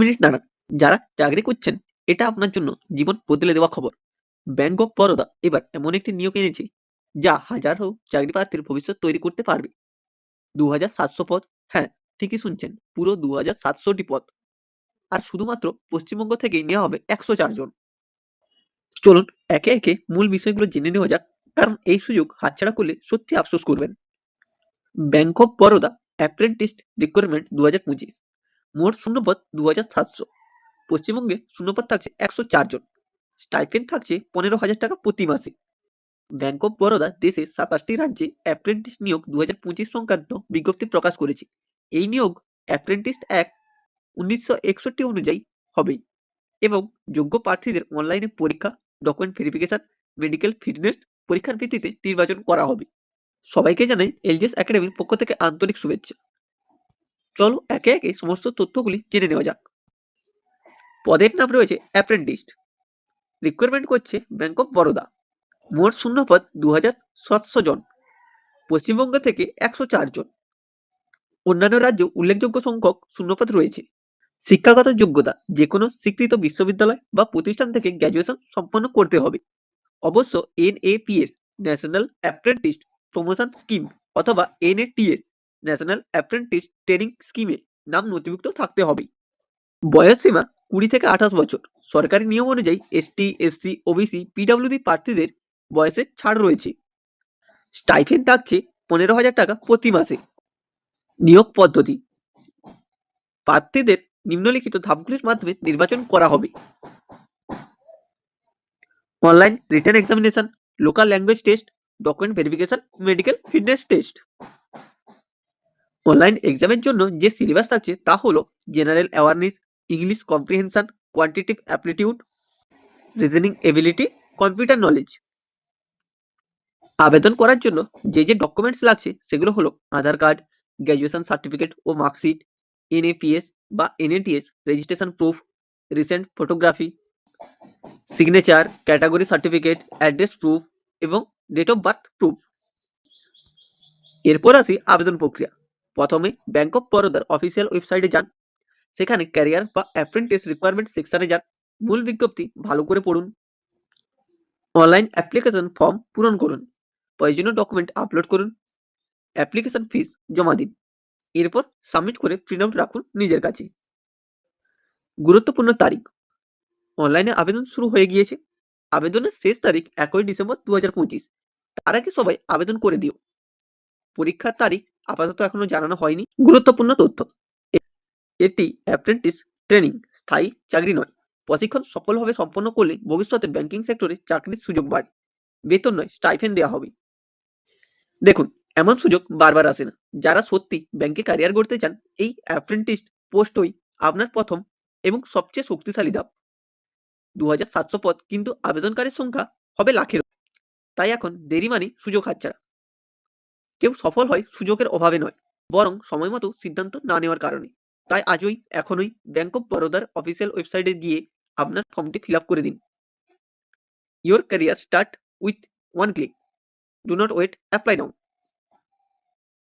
Minute দাঁড়ান। যারা চাকরি করছেন এটা আপনার জন্য জীবন বদলে দেওয়া খবর। ব্যাংক অফ বরোদা, এবার এমন একটি নিয়োগ এনেছে, যা হাজারো চাকরি প্রার্থীর ভবিষ্যৎ তৈরি করতে পারবে। দু হাজার সাতশো পদ হ্যাঁ ঠিকই শুনছেন, পুরো দু হাজার সাতশোটি পদ। আর শুধুমাত্র পশ্চিমবঙ্গ থেকেই নেওয়া হবে একশো চারজন চলুন, একে একে মূল বিষয়গুলো জেনে নেওয়া যাক, কারণ এই সুযোগ হাতছাড়া করলে সত্যি আফসোস করবেন। Bank of Baroda apprentice recruitment দু হাজার পঁচিশ। মোট শূন্যপদ দু হাজার সাতশো। পশ্চিমবঙ্গে শূন্যপদ থাকছে একশো চারজন স্টাইপেন্ড থাকছে পনেরো হাজার টাকা প্রতি মাসে। ব্যাংক অফ বরোদা দেশের সাতাশটি রাজ্যে অ্যাপ্রেন্টিস নিয়োগ দু হাজার পঁচিশ সংক্রান্ত বিজ্ঞপ্তি প্রকাশ করেছে। এই নিয়োগ অ্যাপ্রেন্টিস অ্যাক্ট উনিশশো একষট্টি অনুযায়ী হবেই এবং যোগ্য প্রার্থীদের অনলাইনে পরীক্ষা, ডকুমেন্ট ভেরিফিকেশন, মেডিকেল ফিটনেস পরীক্ষার ভিত্তিতে নির্বাচন করা হবে। সবাইকে জানাই এলজিএস একাডেমির পক্ষ থেকে আন্তরিক শুভেচ্ছা। চলো একে একে সমস্ত তথ্যগুলি জেনে নেওয়া যাক। পদের নাম রয়েছে অ্যাপ্রেন্টিস রিক্রুটমেন্ট করছে ব্যাংক অফ বরোদা মোট শূন্যপদ দু হাজার সাতশো জন। পশ্চিমবঙ্গ থেকে একশো চার জন। অন্যান্য রাজ্য উল্লেখযোগ্য সংখ্যক শূন্যপদ রয়েছে। শিক্ষাগত যোগ্যতা যে কোনো স্বীকৃত বিশ্ববিদ্যালয় বা প্রতিষ্ঠান থেকে গ্র্যাজুয়েশন সম্পন্ন করতে হবে। অবশ্য NAPS national apprentice promotion scheme অথবা N NATS national apprentice training স্কিমে নাম নথিভুক্ত থাকতে হবে। বয়স সীমা কুড়ি থেকে আঠাশ বছর। সরকারি নিয়ম অনুযায়ী এসটি এসসি ওবিসি পিডাব্লিউডি প্রার্থীদের বয়সে ছাড় রয়েছে। স্টাইফেন থাকছে পনেরো হাজার টাকা প্রতি মাসে। নিয়োগ পদ্ধতি। প্রার্থীদের নিম্নলিখিত ধাপগুলির মাধ্যমে নির্বাচন করা হবে। Online written examination, local language test, document verification, medical fitness test. Online এক্সামের জন্য যে সিলেবাস থাকছে তা হলো general awareness English comprehension quantitative aptitude reasoning ability computer knowledge আবেদন করার জন্য যে যে ডকুমেন্টস লাগছে সেগুলো হলো আধার কার্ড গ্র্যাজুয়েশন সার্টিফিকেট ও মার্কশিট এনএপিএস বা NATS registration proof recent photography signature category certificate address proof এবং ডেট অফ বার্থ প্রুফ এরপর আসি আবেদন প্রক্রিয়া। প্রথমে ব্যাংক অফ বরোদার অফিসিয়াল ওয়েবসাইটে যান। সেখানে ক্যারিয়ার বা অ্যাপ্রেন্টিস রিকোয়ারমেন্ট সেকশনে যান। মূল বিজ্ঞপ্তি, ভালো করে পড়ুন। অনলাইন অ্যাপ্লিকেশন ফর্ম পূরণ করুন। প্রয়োজনীয় ডকুমেন্ট আপলোড করুন। অ্যাপ্লিকেশন ফিস জমা দিন। এরপর সাবমিট করে প্রিন্ট আউট রাখুন নিজের কাছে। গুরুত্বপূর্ণ তারিখ। অনলাইনে আবেদন শুরু হয়ে গিয়েছে। আবেদনের শেষ তারিখ একই ডিসেম্বর দু হাজার পঁচিশ। তার আগে সবাই আবেদন করে দিও। পরীক্ষার তারিখ আপাতত এখনও জানানো হয়নি। গুরুত্বপূর্ণ তথ্য। এটি অ্যাপ্রেন্টিস ট্রেনিং স্থায়ী চাকরি নয়। প্রশিক্ষণ সফলভাবে সম্পন্ন করলে ভবিষ্যতে ব্যাংকিং সেক্টরে চাকরির সুযোগ বাড়ে। বেতন নয় স্টাইফেন দেওয়া হবে। দেখুন, এমন সুযোগ বারবার আসে না। যারা সত্যি ব্যাংকে ক্যারিয়ার করতে চান, এই অ্যাপ্রেন্টিস পোস্টই আপনার প্রথম এবং সবচেয়ে শক্তিশালী ধাপ। দু হাজার সাতশো পদ কিন্তু আবেদনকারীর সংখ্যা হবে লাখের তাই এখন দেরি মানে সুযোগ হাতছাড়া। কেউ সফল হয় সুযোগের অভাবে নয়, বরং সময় মতো সিদ্ধান্ত না নেওয়ার কারণে। তাই আজই, এখনই ব্যাংক অফ বরোদার অফিসিয়াল ওয়েবসাইটে গিয়ে আপনার ফর্মটি ফিল করে দিন। Your career start with one click. Do not wait, apply now.